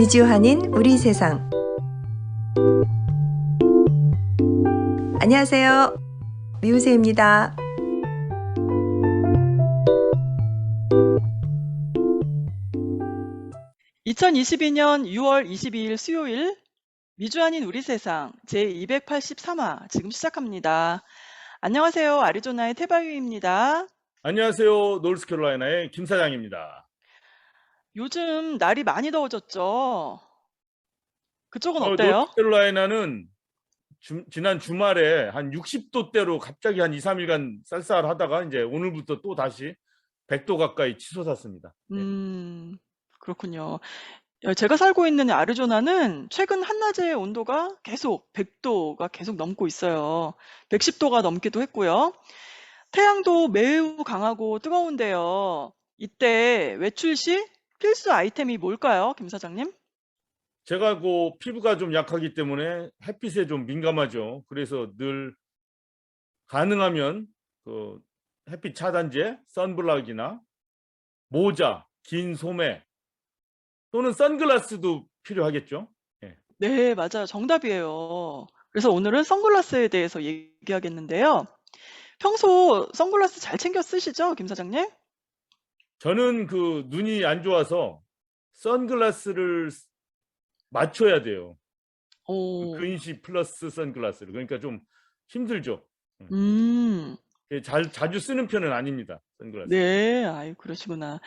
미주한인 우리 세상. 안녕하세요. 미우새입니다. (2022년 6월 22일) 수요일 미주한인 우리 세상 제283화 지금 시작합니다. 안녕하세요. 아리조나의 태바유입니다. 안녕하세요. 노스캐롤라이나의 김 사장입니다. 요즘 날이 많이 더워졌죠? 그쪽은 어, 어때요? 노스캐롤라이나는 주- 지난 주말에 한 60도대로 갑자기 한 2, 3일간 쌀쌀하다가 이제 오늘부터 또 다시 100도 가까이 치솟았습니다. 예. 음, 그렇군요. 어, 제가 살고 있는 아리조나는 최근 한낮의 온도가 계속 100도가 계속 넘고 있어요. 110도가 넘기도 했고요. 태양도 매우 강하고 뜨거운데요. 이때 외출 시 필수 아이템이 뭘까요, 김 사장님? 제가 그 피부가 좀 약하기 때문에 햇빛에 좀 민감하죠. 그래서 늘 가능하면 그 햇빛 차단제, 선블락이나 모자, 긴 소매 또는 선글라스도 필요하겠죠. 네, 맞아요. 정답이에요. 그래서 오늘은 선글라스에 대해서 얘기하겠는데요. 평소 선글라스 잘 챙겨 쓰시죠, 김 사장님? 저는 그 눈이 안 좋아서 선글라스를 쓰- 맞춰야 돼요. 오, 근시 플러스 선글라스를. 그러니까 좀 힘들죠. 음. 예, 잘, 자주 쓰는 편은 아닙니다. 선글라스. 네, 아이, 그러시구나.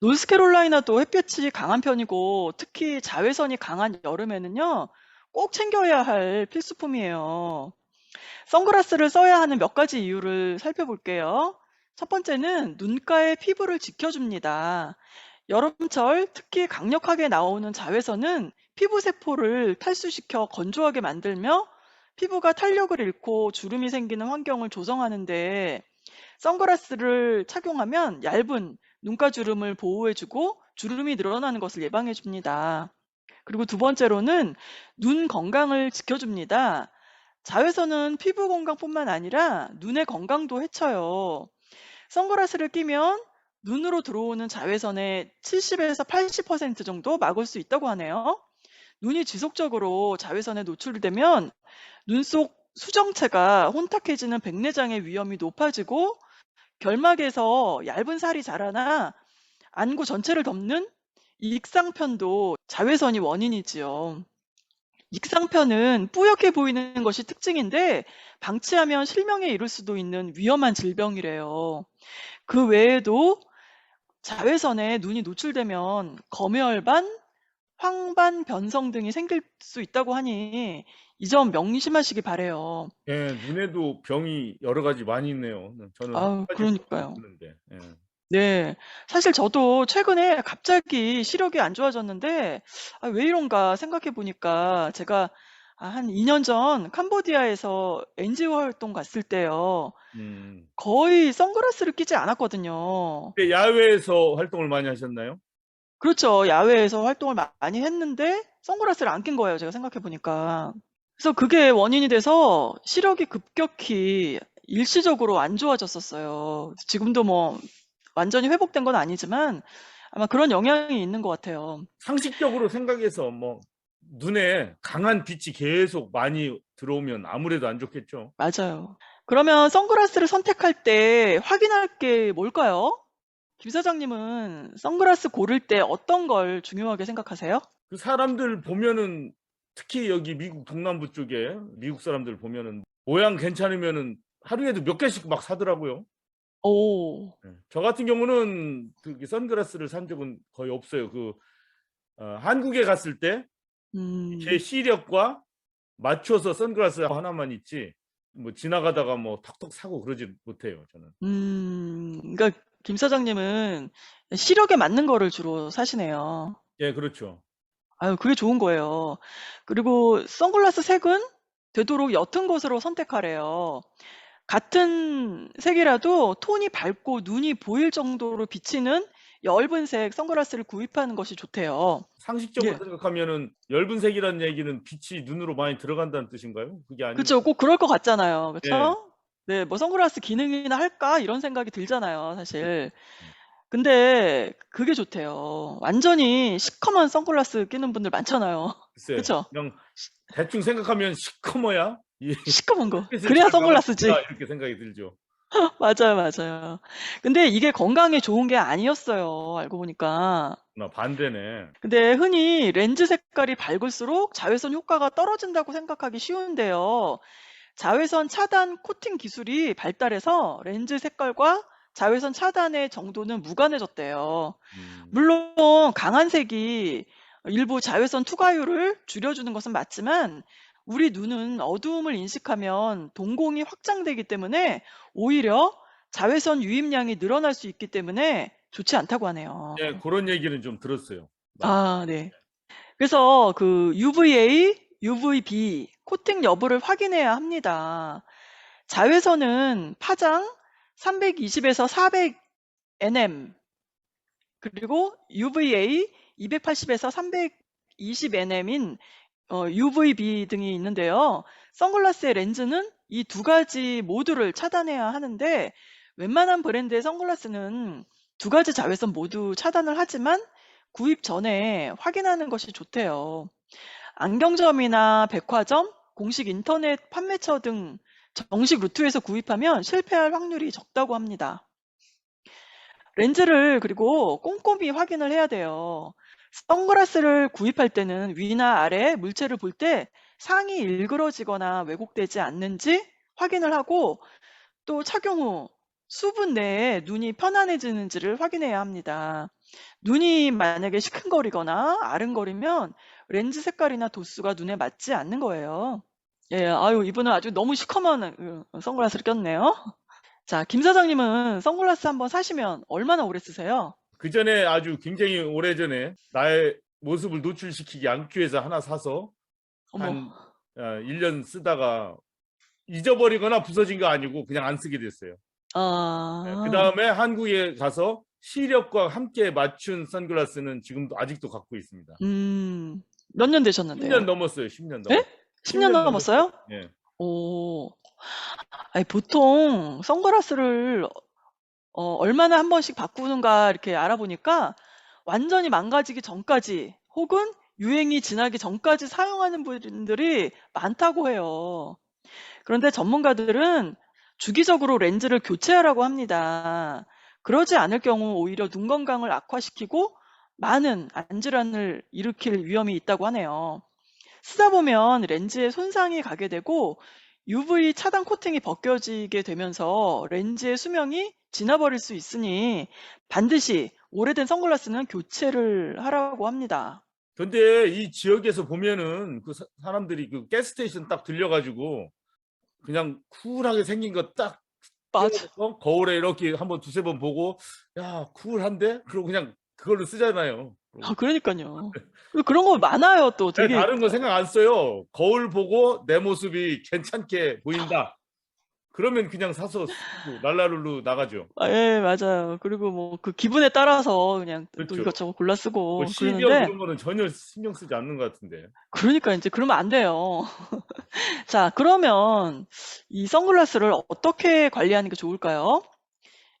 노스캐롤라이나도 햇볕이 강한 편이고, 특히 자외선이 강한 여름에는요, 꼭 챙겨야 할 필수품이에요. 선글라스를 써야 하는 몇 가지 이유를 살펴볼게요. 첫 번째는 눈가의 피부를 지켜줍니다. 여름철 특히 강력하게 나오는 자외선은 피부 세포를 탈수시켜 건조하게 만들며 피부가 탄력을 잃고 주름이 생기는 환경을 조성하는데 선글라스를 착용하면 얇은 눈가 주름을 보호해주고 주름이 늘어나는 것을 예방해줍니다. 그리고 두 번째로는 눈 건강을 지켜줍니다. 자외선은 피부 건강뿐만 아니라 눈의 건강도 해쳐요. 선글라스를 끼면 눈으로 들어오는 자외선의 70에서 80% 정도 막을 수 있다고 하네요. 눈이 지속적으로 자외선에 노출되면 눈 속 수정체가 혼탁해지는 백내장의 위험이 높아지고 결막에서 얇은 살이 자라나 안구 전체를 덮는 익상편도 자외선이 원인이지요. 익상편은 뿌옇게 보이는 것이 특징인데 방치하면 실명에 이를 수도 있는 위험한 질병이래요. 그 외에도 자외선에 눈이 노출되면 검열반, 황반 변성 등이 생길 수 있다고 하니 이 점 명심하시기 바래요. 예, 눈에도 병이 여러 가지 많이 있네요. 저는 가지 그러니까요. 예. 네. 사실 저도 최근에 갑자기 시력이 안 좋아졌는데 '아 왜 이런가.' 생각해 보니까 제가 아 한 2 년 전 캄보디아에서 NGO 활동 갔을 때요. 음. 거의 선글라스를 끼지 않았거든요. 야외에서 활동을 많이 하셨나요? 그렇죠. 야외에서 활동을 마- 많이 했는데 선글라스를 안 낀 거예요, 제가 생각해 보니까. 그래서 그게 원인이 돼서 시력이 급격히 일시적으로 안 좋아졌었어요. 지금도 뭐 완전히 회복된 건 아니지만 아마 그런 영향이 있는 것 같아요. 상식적으로 생각해서 뭐 눈에 강한 빛이 계속 많이 들어오면 아무래도 안 좋겠죠. 맞아요. 그러면 선글라스를 선택할 때 확인할 게 뭘까요? 김 사장님은 선글라스 고를 때 어떤 걸 중요하게 생각하세요? 그 사람들 보면은 특히 여기 미국 동남부 쪽에 미국 사람들 보면은 모양 괜찮으면은 하루에도 몇 개씩 막 사더라고요. 오. 예. 저 같은 경우는 그 선글라스를 산 적은 거의 없어요. 그 어, 한국에 갔을 때제 음. 시력과 맞춰서 선글라스 하나만 있지 뭐 지나가다가 뭐 턱턱 사고 그러지 못해요. 저는. 음. 그러니까 김 사장님은 시력에 맞는 거를 주로 사시네요. 예, 그렇죠. 아유 그게 좋은 거예요. 그리고 선글라스 색은 되도록 옅은 것으로 선택하래요. 같은 색이라도 톤이 밝고 눈이 보일 정도로 비치는 엷은 색 선글라스를 구입하는 것이 좋대요. 상식적으로 예. 생각하면은 엷은 색이라는 얘기는 빛이 눈으로 많이 들어간다는 뜻인가요? 그게 아니고 그쵸. 꼭 그럴 것 같잖아요. 그쵸? 네, 뭐 선글라스 기능이나 할까? 이런 생각이 들잖아요, 사실. 근데 그게 좋대요. 완전히 시커먼 선글라스 끼는 분들 많잖아요. 글쎄, 그쵸? 그냥 대충 생각하면 시커머야. 이 시커먼 거. 햇빛을 그래야 잘 선글라스지. 이렇게 생각이 들죠. 맞아요, 맞아요. 근데 이게 건강에 좋은 게 아니었어요. 알고 보니까. 나 반대네. 근데 흔히 렌즈 색깔이 밝을수록 자외선 효과가 떨어진다고 생각하기 쉬운데요. 자외선 차단 코팅 기술이 발달해서 렌즈 색깔과 자외선 차단의 정도는 무관해졌대요. 음, 물론 강한 색이 일부 자외선 투과율을 줄여주는 것은 맞지만 우리 눈은 어두움을 인식하면 동공이 확장되기 때문에 오히려 자외선 유입량이 늘어날 수 있기 때문에 좋지 않다고 하네요. 예, 그런 얘기는 좀 들었어요. 아, 네. 그래서 그 UVA, UVB 코팅 여부를 확인해야 합니다. 자외선은 파장 320에서 400 nm 그리고 UVA 280에서 320 nm인 어, UVB 등이 있는데요. 선글라스의 렌즈는 이 두 가지 모두를 차단해야 하는데 웬만한 브랜드의 선글라스는 두 가지 자외선 모두 차단을 하지만 구입 전에 확인하는 것이 좋대요. 안경점이나 백화점, 공식 인터넷 판매처 등 정식 루트에서 구입하면 실패할 확률이 적다고 합니다. 렌즈를 그리고 꼼꼼히 확인을 해야 돼요. 선글라스를 구입할 때는 위나 아래 물체를 볼 때 상이 일그러지거나 왜곡되지 않는지 확인을 하고 또 착용 후 수분 내에 눈이 편안해지는지를 확인해야 합니다. 눈이 만약에 시큰거리거나 아른거리면 렌즈 색깔이나 도수가 눈에 맞지 않는 거예요. 예, 아유, 이분은 아주 너무 시커먼 어, 선글라스를 꼈네요. 자, 김 사장님은 선글라스 한번 사시면 얼마나 오래 쓰세요? 그 전에 아주 굉장히 오래 전에 나의 모습을 노출시키기 않기 위해서 하나 사서 어머, 한 어, 1년 쓰다가 잊어버리거나 부서진 거 아니고 그냥 안 쓰게 됐어요. 아, 그 다음에 한국에 가서 시력과 함께 맞춘 선글라스는 지금도 아직도 갖고 있습니다. 음, 몇 년 되셨는데요? 10년 넘었어요. 10년 네? 넘었어요. 10년 넘었어요? 예. 오, 아니, 보통 선글라스를 어, 얼마나 한 번씩 바꾸는가 이렇게 알아보니까 완전히 망가지기 전까지 혹은 유행이 지나기 전까지 사용하는 분들이 많다고 해요. 그런데 전문가들은 주기적으로 렌즈를 교체하라고 합니다. 그러지 않을 경우 오히려 눈 건강을 악화시키고 많은 안질환을 일으킬 위험이 있다고 하네요. 쓰다 보면 렌즈에 손상이 가게 되고 UV 차단 코팅이 벗겨지게 되면서 렌즈의 수명이 지나버릴 수 있으니 반드시 오래된 선글라스는 교체를 하라고 합니다. 근데 이 지역에서 보면은 그 사- 사람들이 그 가스스테이션 딱 들려가지고 그냥 쿨하게 생긴 거딱 맞아. 어? 거울에 이렇게 한번 두세 번 보고 야 쿨한데? 그러고 그냥 그걸로 쓰잖아요. 아, 그러니까요. 그런 거 많아요, 또 네, 되게. 다른 거 생각 안 써요. 거울 보고 내 모습이 괜찮게 보인다. 그러면 그냥 사서 쓰고 랄라룰루 나가죠. 아, 예, 맞아요. 그리고 뭐 그 기분에 따라서 그냥 또 그렇죠. 이것저것 골라 쓰고 뭐 시력 그러는데 이런 거는 전혀 신경 쓰지 않는 것 같은데. 그러니까 이제 그러면 안 돼요. 자, 그러면 이 선글라스를 어떻게 관리하는 게 좋을까요?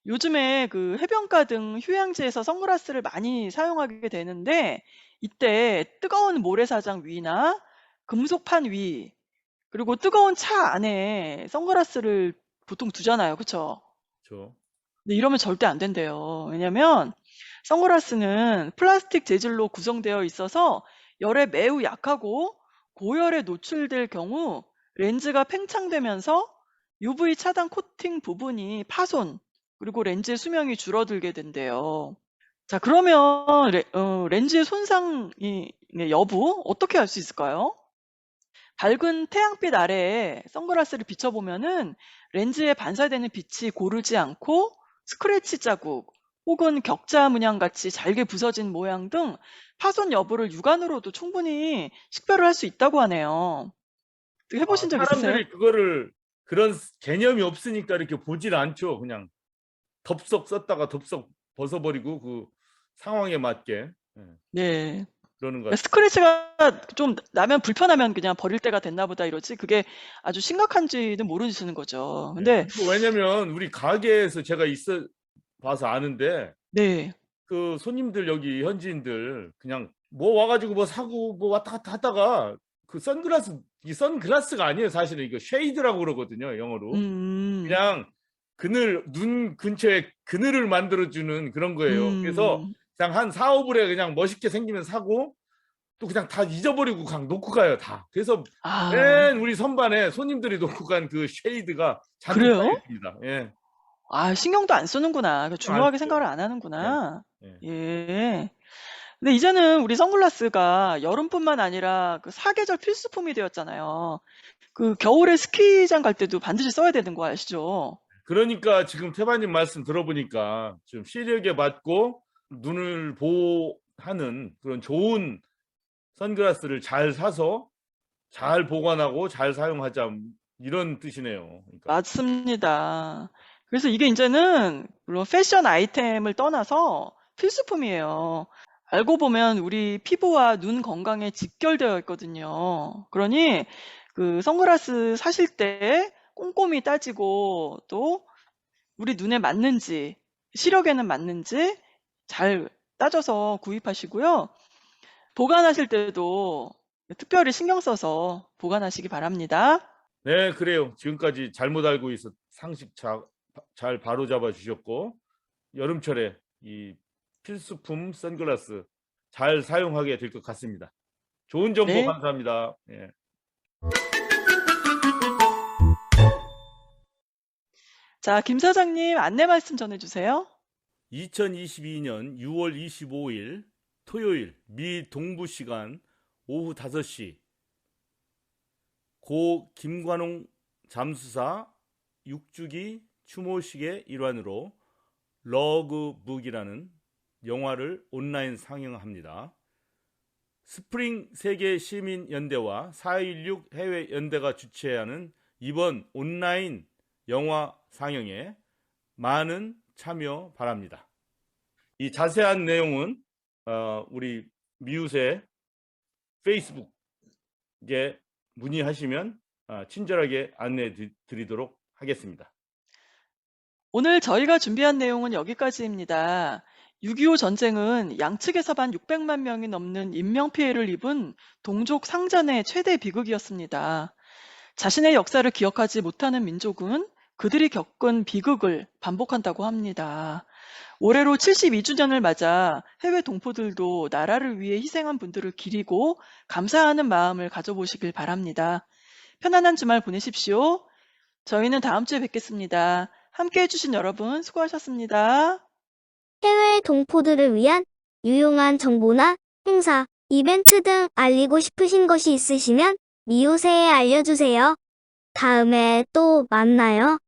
요즘에 그 해변가 등 휴양지에서 선글라스를 많이 사용하게 되는데 이때 뜨거운 모래사장 위나 금속판 위 그리고 뜨거운 차 안에 선글라스를 보통 두잖아요. 그쵸? 저 근데 이러면 절대 안 된대요. 왜냐면 선글라스는 플라스틱 재질로 구성되어 있어서 열에 매우 약하고 고열에 노출될 경우 렌즈가 팽창되면서 UV 차단 코팅 부분이 파손 그리고 렌즈의 수명이 줄어들게 된대요. 자, 그러면 레- 어, 렌즈의 손상이 네, 여부 어떻게 알 수 있을까요? 밝은 태양빛 아래에 선글라스를 비춰보면은 렌즈에 반사되는 빛이 고르지 않고 스크래치 자국 혹은 격자 문양 같이 잘게 부서진 모양 등 파손 여부를 육안으로도 충분히 식별을 할 수 있다고 하네요. 해보신 적 있으세요? 사람들이 그거를 그런 개념이 없으니까 이렇게 보질 않죠. 그냥 덥석 썼다가 덥석 벗어버리고 그 상황에 맞게 예, 네. 그러는 것 같아요. 스크래치가 좀 나면 불편하면 그냥 버릴 때가 됐나 보다 이러지 그게 아주 심각한지는 모르시는 거죠. 근데 뭐 왜냐면 우리 가게에서 제가 있어 봐서 아는데 네. 그 손님들 여기 현지인들 그냥 뭐 와가지고 뭐 사고 뭐 왔다 갔다 하다가 그 선글라스 이 선글라스가 아니에요 사실은 이거 쉐이드라고 그러거든요 영어로 음. 그냥 그늘 눈 근처에 그늘을 만들어주는 그런 거예요 그래서 음. 그냥 한 4, 5불에 그냥 멋있게 생기면 사고 또 그냥 다 잊어버리고 그냥 놓고 가요 다 그래서 아. 맨 우리 선반에 손님들이 놓고 간 그 쉐이드가 잔뜩 그래요? 쌓여 있습니다 예. 아, 신경도 안 쓰는구나. 그 중요하게 써요. 생각을 안 하는구나. 예. 예. 근데 이제는 우리 선글라스가 여름뿐만 아니라 그 사계절 필수품이 되었잖아요. 그 겨울에 스키장 갈 때도 반드시 써야 되는 거 아시죠? 그러니까 지금 태바님 말씀 들어보니까 좀 시력에 맞고 눈을 보호하는 그런 좋은 선글라스를 잘 사서 잘 보관하고 잘 사용하자 이런 뜻이네요. 그러니까 맞습니다. 그래서 이게 이제는 물론 패션 아이템을 떠나서 필수품이에요. 알고 보면 우리 피부와 눈 건강에 직결되어 있거든요. 그러니 그 선글라스 사실 때 꼼꼼히 따지고 또 우리 눈에 맞는지 시력에는 맞는지 잘 따져서 구입하시고요. 보관하실 때도 특별히 신경 써서 보관하시기 바랍니다. 네 그래요. 지금까지 잘못 알고 있어 상식 자, 잘 바로잡아 주셨고 여름철에 이 필수품 선글라스 잘 사용하게 될 것 같습니다. 좋은 정보 네. 감사합니다. 예. 자, 김 사장님 안내 말씀 전해주세요. 2022년 6월 25일 토요일 미 동부 시간 오후 5시 고 김관홍 잠수사 6주기 추모식의 일환으로 러그북이라는 영화를 온라인 상영합니다. 스프링 세계 시민 연대와 4.16 해외 연대가 주최하는 이번 온라인 영화 상영에 많은 참여 바랍니다. 이 자세한 내용은 어, 우리 미우새 페이스북에 문의하시면 어, 친절하게 안내 드- 드리도록 하겠습니다. 오늘 저희가 준비한 내용은 여기까지입니다. 6.25 전쟁은 양측에서 반 600만 명이 넘는 인명피해를 입은 동족 상잔의 최대 비극이었습니다. 자신의 역사를 기억하지 못하는 민족은 그들이 겪은 비극을 반복한다고 합니다. 올해로 72주년을 맞아 해외 동포들도 나라를 위해 희생한 분들을 기리고 감사하는 마음을 가져보시길 바랍니다. 편안한 주말 보내십시오. 저희는 다음 주에 뵙겠습니다. 함께 해주신 여러분 수고하셨습니다. 해외 동포들을 위한 유용한 정보나 행사, 이벤트 등 알리고 싶으신 것이 있으시면 미우새에 알려주세요. 다음에 또 만나요.